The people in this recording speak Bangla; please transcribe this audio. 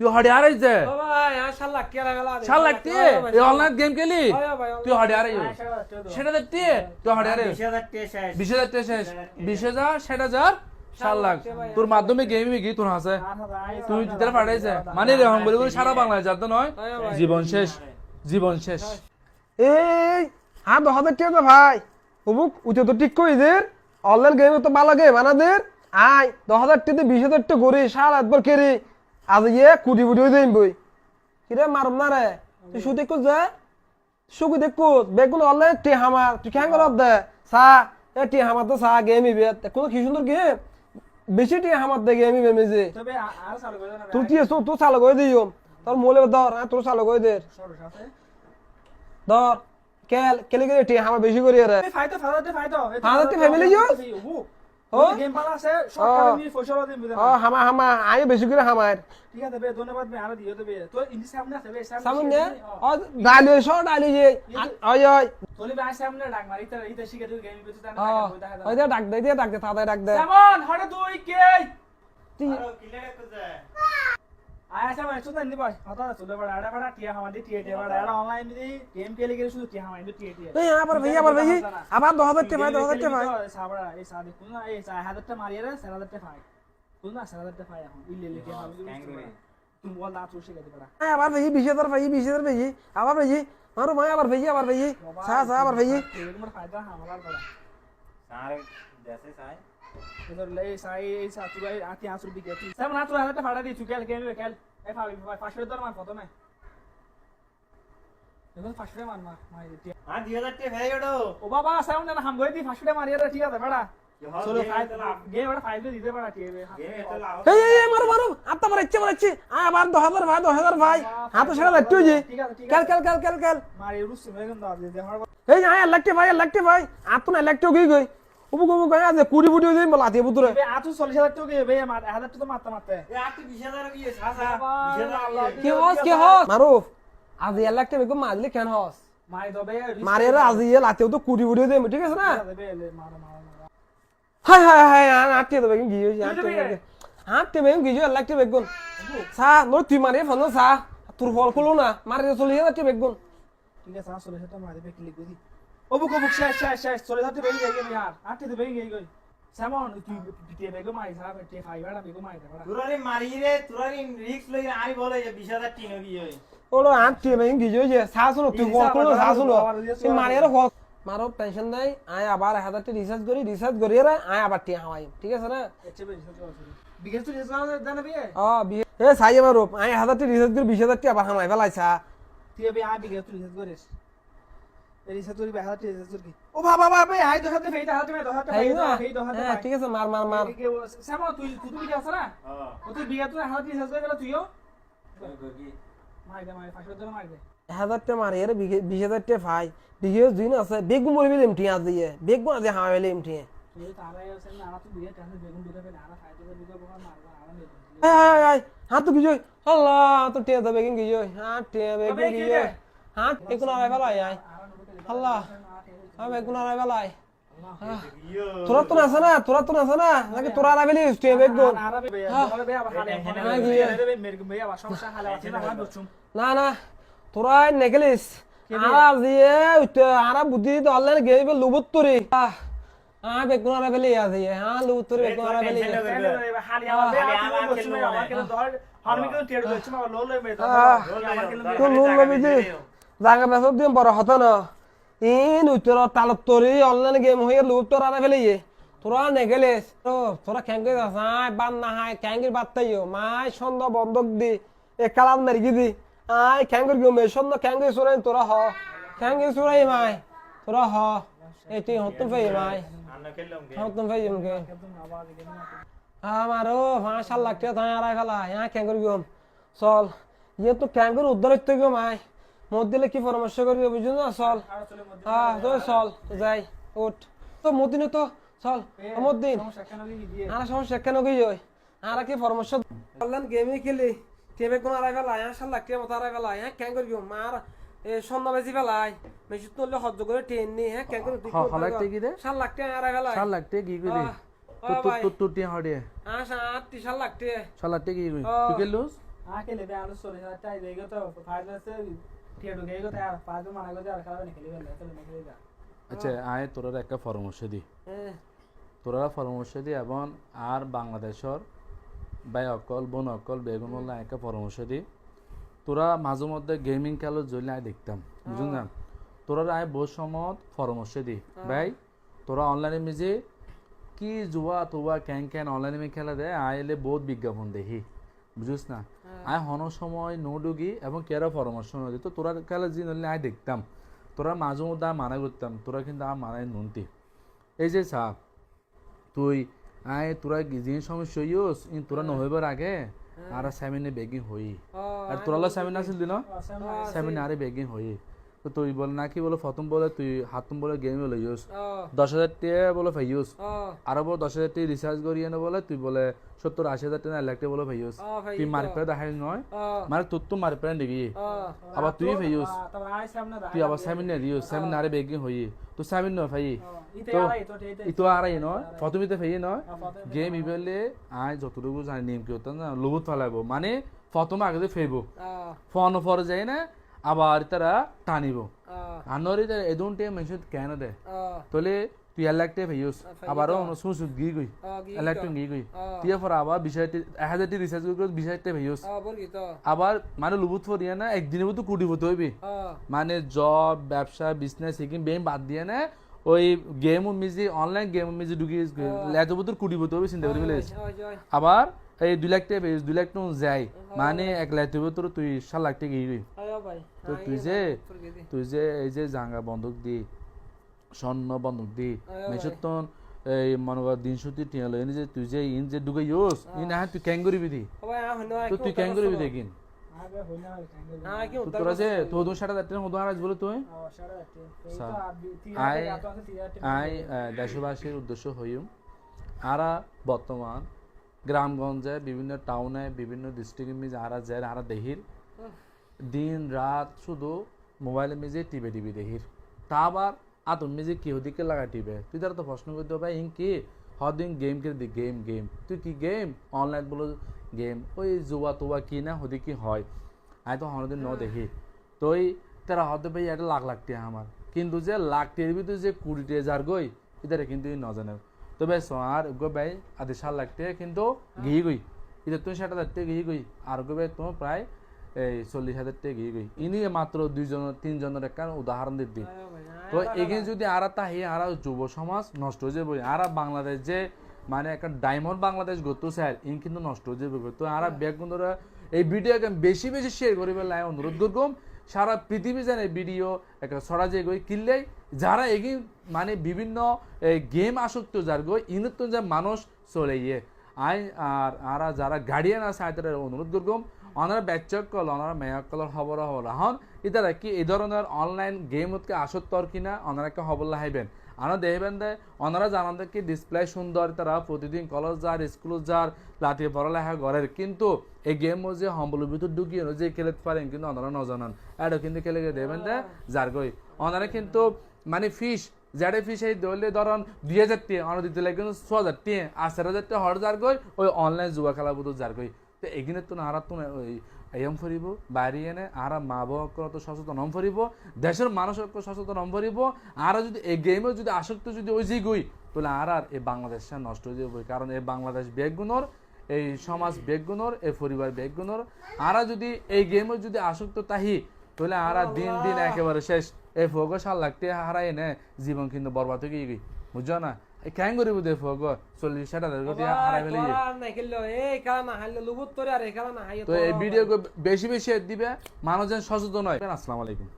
তুই হড়ে আর লাখ এই অনলাইন গেম খেলি? তুই হড়ে সেটা দেখতে তুই হড়ে বিশ হাজার শেষ। বিশ হাজার ষাট হাজার? সাত লাখ তোর মাধ্যমে গেম কি তোর আছে? তুই যেটা পাঠাইছে মানে রে হম বলি বলি সারা বাংলায় যাতে নয়। জীবন শেষ জীবন শেষ। এই হ্যাঁ দশ হাজার টাকা ভাই। অমুক উঠে তো ঠিক কই দের অনলাইন গেমে তো ভালো গেম আনাদের। আয় দশ হাজার টাকা বিশ হাজার টাকা করে সার একবার কেরে আজ ইয়ে কুটি বুটি হয়ে যাইম বই। কিরে মারম না রে তুই শুধু দেখো যে সুখী দেখো বেগুন অনলাইন টি হামার তুই কেন করব দে। সা এ টি হামার তো সা গেম ইবে কোনো কি সুন্দর গেম বেশি টি হামার দে গেম ইবে মেজে না। তুই কি তুই চালু করে দিও তোর মোলে ধর হ্যাঁ তোর চালু করে দে। ধর কেল কেলে কেলে টি হামার বেশি করি রে ফাইতো ফাইতো ফাইতো ফাইতো family ইউ? কারণে ফসল দিন হামা হামা আয় বেশি করে হামার ঠিক আছে বে ধন্যবাদ বে আর দিও তবে তো ইন্দি সামনে আছে বে সামনে ও ডালি সর ডালি যে ওই ওই তোলে বে সামনে ডাক মারি তার ইতে শিখে তুই গেম বিতে ওই ডাক দে ডাক দে তাড়াতাড়ি ডাক দে। সামন হড়ে তুই কে? তুই- আরও ক্লিয়ার করছে আয়া সামন সুদা নি ভাই হতা চলে বড় আড়া বড় টিয়া হামাদি টিয়া টিয়া বড়। আড়া অনলাইন দি গেম খেলে গেলে শুধু টিয়া হামাদি টিয়া টিয়া। এই আবার ভাই আবার ভাই আবার দশ হাজার টাকা ভাই দশ হাজার টাকা ভাই। সাবড়া এই সাদি কোন এই চার হাজার টাকা মারিয়ে রে চার হাজার টাকা পাই কোন না চার হাজার টাকা পাই এখন। ইলে ইলে টিয়া তুমি বল না শিখে দিবা আয় আবার ভাই বিশ হাজার ভাই বিশ হাজার ভাই আবার ভাই মারো ভাই আবার ভাই আবার ভাই সা সা আবার ভাই। তোমার ফায়দা হামালার বড় স্যার দেশে সাই এই সা তুই আতি আসু বিকে তুই সামনে না তুই হাজার টাকা ভাড়া দি তুই কেল গেম খেল এই ফাবি পাঁচশো দর মার কত নাই এখন পাঁচশো টাকা মার মা মারি টিয়া হ্যাঁ দুই হাজার টাকা হয়ে গেল ও বাবা সামনে না হাম গই দি টাকা মারিয়ে রে ঠিক আছে ভাড়া চলো ফাইল গেম বড় ফাইল দিতে গেম এত লাভ এই এই মারো মারো আত্মা মার ইচ্ছে মার ইচ্ছে আয় আবার দশ হাজার ভাই দশ হাজার ভাই হাত সেটা একটু যে ঠিক আছে ঠিক কেল আছে কেল কেল কেল কেল মারি রুস মেগন দাও দে এই আয় লাগতে ভাই লাগতে ভাই আত না লাগতে গই গই উবু গবু গই আছে কুড়ি বুড়ি হয়ে লাতি বুতুরে আতু চল্লিশ হাজার টাকা মার হাজার টাকা মারতে মারতে হাজার হাজার কি হস কি হস? মারুফ আজ ইয়া লাগতে বেগো মারলি কেন হস? মারি মারে আজ লাতেও তো কুড়ি বুড়ি হয়ে ঠিক আছে না? মার মার হাই হাই হাই আটকে দেবে কি গিয়ে আটকে আটকে বেগো গিয়ে লাগতে বেগুন সা নর তুই মারে ফোন সা তোর ফল খুলো না মারে চলে যাচ্ছে বেগুন ঠিক আছে চল্লিশ হাজার মারি বে ক্লিক করি ও বুক বুক শেষ শেষ শেষ। চল্লিশ হাজার বেগে যাই গেমি আর আটকে তো বেগে গই সামন তুই টিয়ে বেগো মারি সারা টিয়ে ফাইভ আর বেগো তুরারি মারি রে তুরারি লই আমি বলে যে ওলো যে তুই তুই মারে মারো আয় আবার টি রিসার্চ করি রিসার্চ করি রে আয় আবার টি হাওয়াই ঠিক আছে না? জানা ও বিয়ে এ সাই আমার রূপ আয় হাজার টি রিসার্চ করে বিশ হাজার টি আবার হামাই ফেলাইছা তুই বে আ বিগেস রিসার্চ করিস। রিসার্চ করি বে হাজার রিসার্চ করি ও বাবা বাবা হাই দহাতে ফেইতা হাতে মে দহাতে তাই না ফেই দহাতে হ্যাঁ ঠিক আছে মার মার মার সামন তুই তুই বিগে আছে না? হ্যাঁ ও তুই তুই গেল তুইও? দে দে মারে বিশ আছে বেগুন এমটি আজ দিয়ে বেগুন আজ এমটি আয় আয় আয় হাত তো গিয়ে আল্লাহ তো টিয়া বেগুন গিয়ে হাত টিয়া বেগুন গিয়ে হাত বেগুন আড়াই বেলায় আয় আল্লাহ হ্যাঁ বেলায় তোরা তো আছে না তোরা তো আছে না নাকি তোরা আড়াই বেলি টিয়া বেগুন আনা বে বে বলে বে আবার হালে হালে গিয়ে। বে মেরে বে আবার সমস্যা হালে আছে না না না তোরা নেগেলিস আরা দিয়ে আরা বুদ্ধি তো অনলাইন গেবে লুবুত তোরে আ বেগুন বেলি আছে হ্যাঁ লুবুত তোরে বেগুন বেলি জায়গা বড় হতো না ইন উত্তর তালত অনলাইন গেম হয়ে লুবুত তোর আড়াই বেলি তোরা নেগেলিস তো তোরা ক্যাঙ্গে যাই বান না হাই ক্যাঙ্গের বার্তাইও মাই সন্ধ্যা বন্ধক দি এ কালাম দি। আই ক্যাঙ্গের গিয়ে মে সন্ধ্যা ক্যাঙ্গে সুরাই তোরা হ। ক্যাঙ্গে সুরাই মাই তোরা হ। এটি হতুন ফাই মাই। হতুন ফাই মুকে আমারও মাশাল লাগতে তাই আড়াই ফেলা হ্যাঁ ক্যাঙ্গের গিয়ে চল ইয়ে তো ক্যাঙ্গের উদ্ধার হইতে গিয়ে মাই। মত দিলে কি পরামর্শ করবি বুঝুন না? চল। হ্যাঁ তো চল যাই উঠ। তো মদিনে তো চল কেন আর সমস্যা কেন গই ওই আর কি পরামর্শ? অনলাইন গেমই খেলি। টেবে কোন আড়াই ফেলাই হ্যাঁ সাল লাগতে মতো আড়াই ফেলাই হ্যাঁ ক্যাং করবি? মার এ সন্ধ্যা বেশি ফেলাই বেশি তুললে সহ্য করে ট্রেন নি। হ্যাঁ ক্যাং করে হ- হ লাগতে কি রে? সাল লাগতে আড়াই ফেলাই সাল লাগতে কি করি হড়ে হ্যাঁ সাত সাল লাগতে। সাল লাগতে কি করি তুই হ্যাঁ খেলে বে আলু আছে। আচ্ছা আয় তোরা একটা পরামর্শ দি তোরা পরামর্শ দি এবং আর বাংলাদেশর বাই অকল বোন অকল বেগুন একটা পরামর্শ দি তোরা মাঝে মধ্যে গেমিং খেলো জলে আয় দেখতাম বুঝুন না তোরা আয় বহু সময় পরামর্শ দি ভাই তোরা অনলাইনে মিজে কি জুয়া তোয়া ক্যান ক্যান অনলাইনে খেলা দেয় আয় এলে বহুত বিজ্ঞাপন দেখি বুঝিস না? আয় হন সময় নো ডুগি এবং কেরা পরামর্শ দিত তোরা কালে যে নলে আয় দেখতাম তোরা মাঝে মধ্যে আয় মানা করতাম তোরা কিন্তু আর মানায় নুনতি। এই যে সাহ তুই আয় তোরা যে সমস্যা ইউস ইন তোরা নহইবার আগে আর সেমিনে বেগিং হই। আর তোরা সেমিন আসিল দিন সেমিনে আরে বেগিং হই। তো তুই বল না কি বলে প্রথম বলে তুই হাতুম বলে গেম বলে ইউস দশ হাজার টাকা বলে ভাই ইউস আরও বলে দশ হাজার টাকা রিচার্জ করিয়ে নে বলে তুই বলে সত্তর আশি হাজার টাকা লাগতে বলে ভাই ইউস তুই মারি পেয়ে দেখাই নয়। মানে তোর তো মারি পেয়ে দেখি আবার তুই ভাই সামনে তুই আবার সেমিনার ইউস সেমিনারে বেগিং হই। তো সেমিন নয় ভাই। তো- ইতো আড়াই নয়। প্রথমিতে ভাই নয়। গেম ইবেলে আয় যতটুকু জানি নিয়ম কি হতাম না লবুত ফেলাইবো। মানে প্রথম আগে ফেইব। ফোন পরে যায় না আবার তারা টানিব আনরি এদুন তে মেনশন কেন দে তোলে তুই এলাকটে ভাইউস আবারও সুসুদ গি গই এলাকটে গি গই তুই পর আবার বিষয়টি এক হাজারটি রিসার্চ করে বিষয়তে ভাইউস আবার মানে লুবুত ফরিয়া না একদিনের মতো কুটি হতে হইবে মানে জব ব্যবসা বিজনেস এগিন বেম বাদ দিয়ে না ওই গেম মিজি অনলাইন গেম মিজি ঢুকি লেতো বুতুর কুটি হতে হবে চিন্তা করি ফেলেছ আবার এই দুই লাখ টাকা দুই লাখ টাকা যাই মানে এক লাখ তোর তুই সাত লাখ টাকা গিয়ে তো তুই যে তুই যে এই যে জাঙ্গা বন্দুক দি স্বর্ণ বন্দুক দি মেসতন এই মনে কর দিন সত্যি টিয়া লই যে তুই যে ইন যে ঢুকে ইউস ইন হ্যাঁ তুই ক্যাং করিবি দি। তো তুই ক্যাং করিবি দেখিন। আগে হই না খাঙ্গে তো তোরা যে তোর দু সাড়ে চারটে মতো হারাজ বলে তুই। তো আই- আই আহ, দেশবাসীর উদ্দেশ্য হইম। আরা বর্তমান গ্রামগঞ্জে বিভিন্ন টাউনে বিভিন্ন ডিস্ট্রিক্টে মিজে আরা যায় আরা দেহির দিন, রাত শুধু মোবাইলে মিজে টিভি টিভি দেহির তা আবার আতন মিজে কি ওদিকে লাগা টিভে তুই তারা তো প্রশ্ন করতে ভাই ইং কি? হদিন গেম কে দি গেম গেম তুই কি গেম অনলাইন বলো গেম ওই জুয়া তুয়া কি না হদি কি হয়। আই তো হনদিন ন দেখি। তুই তারা হতে ভাই এটা লাখ লাখ টিয়া আমার। কিন্তু যে লাখ টিয়ার ভিতরে যে কুড়ি টিয়া যার গই, এটারে কিন্তু ই নজানে। তবে আর গো ভাই, আদি সাত লাখ টিয়া কিন্তু গিয়ে গই। এটা ষাট হাজার টাকা গিয়ে গই। আর গো ভাই, তোমার প্রায় এই চল্লিশ হাজার টাকা গিয়ে ইনি মাত্র দুইজন তিনজনের একটা উদাহরণ দিই তো এগিয়ে যদি আর তাহি আর যুব সমাজ নষ্ট হয়ে যাবে আর বাংলাদেশ যে মানে একটা ডায়মন্ড বাংলাদেশ গত স্যার ইন কিন্তু নষ্ট হয়ে যাবে। তো আর ব্যাগ বন্ধুরা এই ভিডিওকে বেশি বেশি শেয়ার করিবে লাই অনুরোধ করলাম সারা পৃথিবী জানে ভিডিও একটা যে গই কিনলে যারা এগিয়ে মানে বিভিন্ন গেম আসক্ত যার গই ইনত তো যে মানুষ চলে ইয়ে আই আর আর যারা গার্ডিয়ান আছে আয়তারা অনুরোধ করলাম ওনারা ব্যাচক কল ওনারা মেয়ক কলর খবর হবর হন ইতারা কি এই ধরনের অনলাইন গেমতকে আসক্তর কিনা ওনারাকে খবর লাহাইবেন। আনা দেখবেন দে ওনারা জানান কি ডিসপ্লে সুন্দর তারা প্রতিদিন কলেজ যার স্কুল যার, লাঠি পড়ালেখা করের কিন্তু এই গেম যে হম্বলের ভিতর ঢুকিয়ে যে খেলতে পারেন, কিন্তু ওনারা নজানান। এটা কিন্তু খেলে গিয়ে দেখবেন দে, যার গই। ওনারা কিন্তু মানে ফিস যারে ফিস এই দলে ধরন দুই হাজার টিয়ে অন্য দিতে লাগে কিন্তু ছ হাজার টিয়ে। আশার হাজার টিয়ে হর যার গই, ওই অনলাইন জুয়া খেলা বুধ যার গই। তো এগিনে তো নাহারা তো ওই এম ফুরিব বাইরে এনে আর মা বাবা তো সচেতন হম ফুরিব দেশের মানুষের সচেতন হম ফুরিব আর যদি এই গেমে যদি আসক্ত যদি ওই গই তাহলে আর আর এই বাংলাদেশটা নষ্ট হয়ে যাবে। কারণ এই বাংলাদেশ বেগুনর এই সমাজ বেগুনর এই পরিবার বেগুনর আর যদি এই গেমে যদি আসক্ত তাহি তাহলে আর দিন দিন একেবারে শেষ। এই ফোগো সাল লাগতে হারাই এনে জীবন কিন্তু বরবাদ হয়ে গিয়ে গই বুঝছ না? ক্যাং করিব দে ফোগো চল্লিশ ষাট হাজার কোটি হারাই ফেলে তো এই ভিডিও বেশি বেশি দিবে মানুষজন সচেতন হয় আসসালামু আলাইকুম